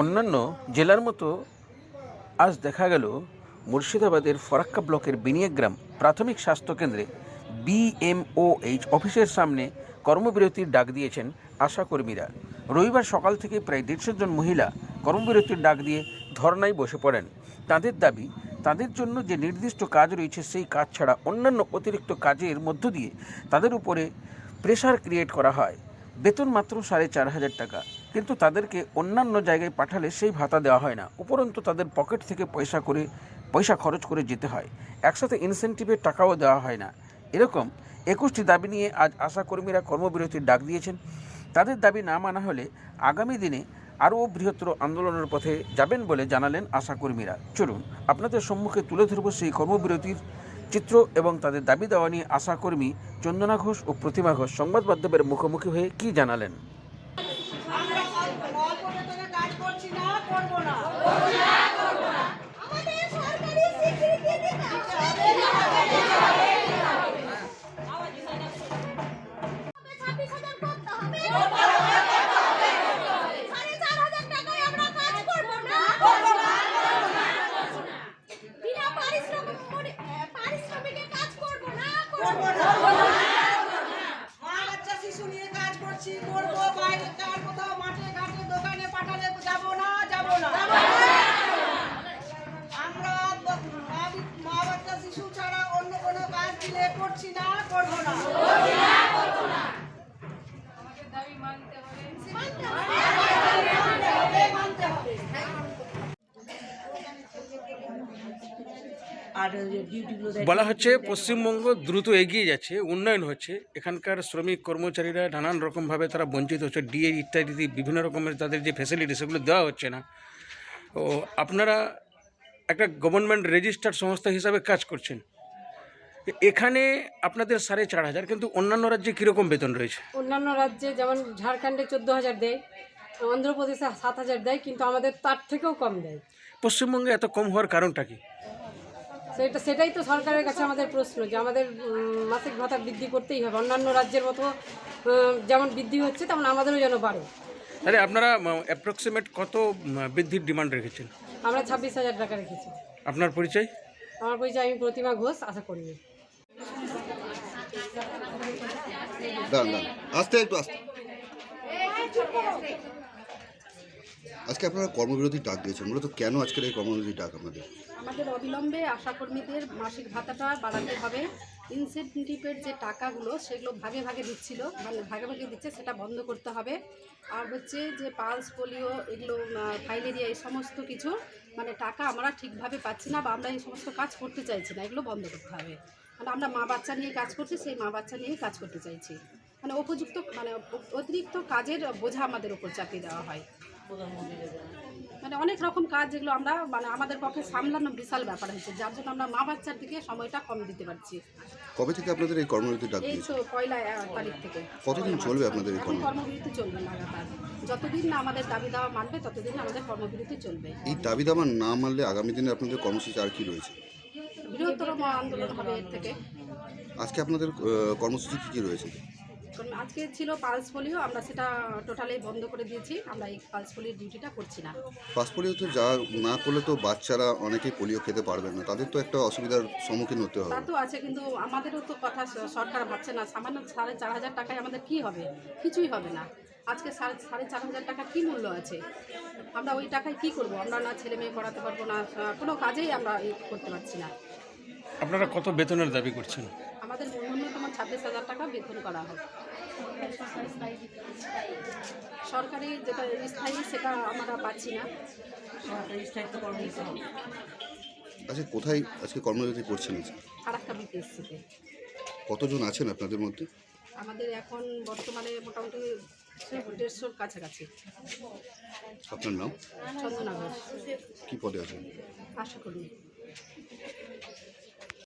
অন্যান্য জেলার মতো আজ দেখা গেল মুর্শিদাবাদের ফরাক্কা ব্লকের বিনিয়োগগ্রাম প্রাথমিক স্বাস্থ্যকেন্দ্রে বিএমওএইচ অফিসের সামনে কর্মবিরতির ডাক দিয়েছেন আশাকর্মীরা রবিবার সকাল থেকে প্রায় দেড়শো জন মহিলা কর্মবিরতির ডাক দিয়ে ধর্নায় বসে পড়েন। তাদের দাবি, তাদের জন্য যে নির্দিষ্ট কাজ রয়েছে সেই কাজ ছাড়া অন্যান্য অতিরিক্ত কাজের মধ্য দিয়ে তাদের উপরে প্রেশার ক্রিয়েট করা হয়। বেতন মাত্র সাড়ে চার হাজার টাকা। কিন্তু তাদেরকে অন্যান্য জায়গায় পাঠালে সেই ভাতা দেওয়া হয় না। উপরন্তু তাদের পকেট থেকে পয়সা করে, পয়সা খরচ করে যেতে হয়। একসাথে ইনসেন্টিভের টাকাও দেওয়া হয় না। এরকম একুশটি দাবি নিয়ে আজ আশাকর্মীরা কর্মবিরতির ডাক দিয়েছেন। তাদের দাবি না মানা হলে আগামী দিনে আরও বৃহত্তর আন্দোলনের পথে যাবেন বলে জানালেন আশাকর্মীরা। চলুন, আপনাদের সম্মুখে তুলে ধরব সেই কর্মবিরতির চিত্র এবং তাদের দাবি দেওয়া নিয়ে আশাকর্মী চন্দনা ঘোষ ও প্রতিমা ঘোষ সংবাদ মাধ্যমের মুখোমুখি হয়ে কী জানালেন আমরা অল্প বেতনে কাজ করছি না করব না। আমাদের সরকারি স্বীকৃতি দিতে হবে। ছাব্বিশ হাজার করতে হবে। সাড়ে চার হাজার টাকায় আমরা কাজ করব না বিনা পারিশ্রমিক পারিশ্রমিকে কাজ করব না করব না মা বাচ্চা শিশু নিয়ে কাজ করছি করব বাইরে কার কোথাও মাঠে ঘাটে দোকানে পাঠালে যাব না যাব না আমরা ব- মা- মা বাচ্চা শিশু ছাড়া অন্য কোনো কাজ দিলে করছি না করব না। মানতে হবে। আর বলা হচ্ছে পশ্চিমবঙ্গ দ্রুত এগিয়ে যাচ্ছে উন্নয়ন হচ্ছে। এখানকার শ্রমিক কর্মচারীরা নানান রকমভাবে তারা বঞ্চিত হচ্ছে ডিএ ইত্যাদি বিভিন্ন রকমের তাদের যে ফ্যাসিলিটি সেগুলো দেওয়া হচ্ছে না। ও আপনারা একটা গভর্নমেন্ট রেজিস্টার্ড সংস্থা হিসাবে কাজ করছেন। এখানে আপনাদের সাড়ে চার হাজার কিন্তু অন্যান্য রাজ্যে কীরকম বেতন রয়েছে? অন্যান্য রাজ্যে যেমন ঝাড়খণ্ডে চোদ্দ হাজার দেয় অন্ধ্রপ্রদেশে সাত হাজার দেয় কিন্তু আমাদের তার থেকেও কম দেয়। পশ্চিমবঙ্গে এত কম হওয়ার কারণটা কি? সেটা সেটাই তো সরকারের কাছে আমাদের প্রশ্ন যে আমাদের মাসিক ভাতা বৃদ্ধি করতেই হবে। অন্যান্য রাজ্যের মতো যেমন বৃদ্ধি হচ্ছে তেমন আমাদেরও যেন বাড়ে। তাহলে আপনারা অ্যাপ্রক্সিমেট কত বৃদ্ধির ডিমান্ড রেখেছেন? আমরা ছাব্বিশ হাজার টাকা রেখেছি। আপনার পরিচয়? আমার পরিচয় আমি প্রতিমা ঘোষ আশা করি। দাঁড়ান আস্তে একটু আস্তে। আজকে আপনারা কর্মবিরতির ডাক দিয়েছেন। মূলত কেন আজকের এই কর্মবিরতির ডাক আপনাদের? আমাদের অবিলম্বে আশাকর্মীদের মাসিক ভাতাটা বাড়াতে হবে। ইনসেন্টিভের যে টাকাগুলো, সেগুলো ভাগে ভাগে দিচ্ছিল। মানে ভাগে ভাগে দিচ্ছে, সেটা বন্ধ করতে হবে। আর হচ্ছে যে পালস পোলিও, এগুলো ফাইলেরিয়া, এই সমস্ত কিছু মানে টাকা আমরা ঠিকভাবে পাচ্ছি না বা আমরা এই সমস্ত কাজ করতে চাইছি না, এগুলো বন্ধ করতে হবে। মানে আমরা মা বাচ্চা নিয়ে কাজ করছি, সেই মা বাচ্চা নিয়েই কাজ করতে চাইছি। মানে উপযুক্ত মানে অতিরিক্ত কাজের বোঝা আমাদের উপর চাপিয়ে দেওয়া হয়। মানে অনেক রকম কাজ যেগুলো আমরা মানে আমাদের পক্ষে সামলানো বিশাল ব্যাপার হয়েছে। যার জন্য আমরা মা বাচ্চার দিকে সময়টা কম দিতে পারছি। কবে থেকে আপনাদের এই কর্মবিরতির ডাক এই তো পয়লা তারিখ থেকে। কতদিন চলবে আপনাদের এই কর্মবিরতি? চলবে লাগাতার। যতদিন না আমাদের দাবি দাওয়া মানবে ততদিন আমাদের কর্মবিরতি চলবে। এই দাবি দাবা না মানলে আগামী দিনে আপনাদের কর্মসূচি আর কি রয়েছে? বৃহত্তর আন্দোলন হবে এর থেকে। আজকে আপনাদের কর্মসূচি কী কী রয়েছে? আজকে ছিল পালস পোলিও আমরা সেটা টোটালি বন্ধ করে দিয়েছি। আমরা এই পালস পোলিওর ডিউটিটা করছি না। পাসপোলিও তো যা না করলে তো বাচ্চারা অনেকেই পোলিও খেতে পারবে না। তাদের তো একটা অসুবিধার সম্মুখীন হতে হবে। তা তো আছে কিন্তু আমাদেরও তো কথা সরকার ভাবছে না। সামান্য সাড়ে চার হাজার টাকায় আমাদের কি হবে? কিছুই হবে না। আজকে সাড়ে সাড়ে চার হাজার টাকা কী মূল্য আছে? আমরা ওই টাকায় কি করব? আমরা না ছেলে মেয়ে পড়াতে পারব না কোনো কাজেই আমরা করতে পারছি না। আপনারা কত বেতনের দাবি করছেন? আমাদের ন্যূনতম ছাব্বিশ হাজার টাকা বেতন করা হয়। সরকারি যেটা স্থায়ী সেটা আমরা পাচ্ছি না। আচ্ছা কোথায় আজকে কর্মবিরতি করছেন? ফারাক্কা বিপিএসসিতে। কতজন আছেন আপনাদের মধ্যে? আমাদের এখন বর্তমানে মোটামুটি দেড়শোর কাছাকাছি। আপনার নাম? চন্দনা ঘোষ কী পদে আছেন? আশা করি।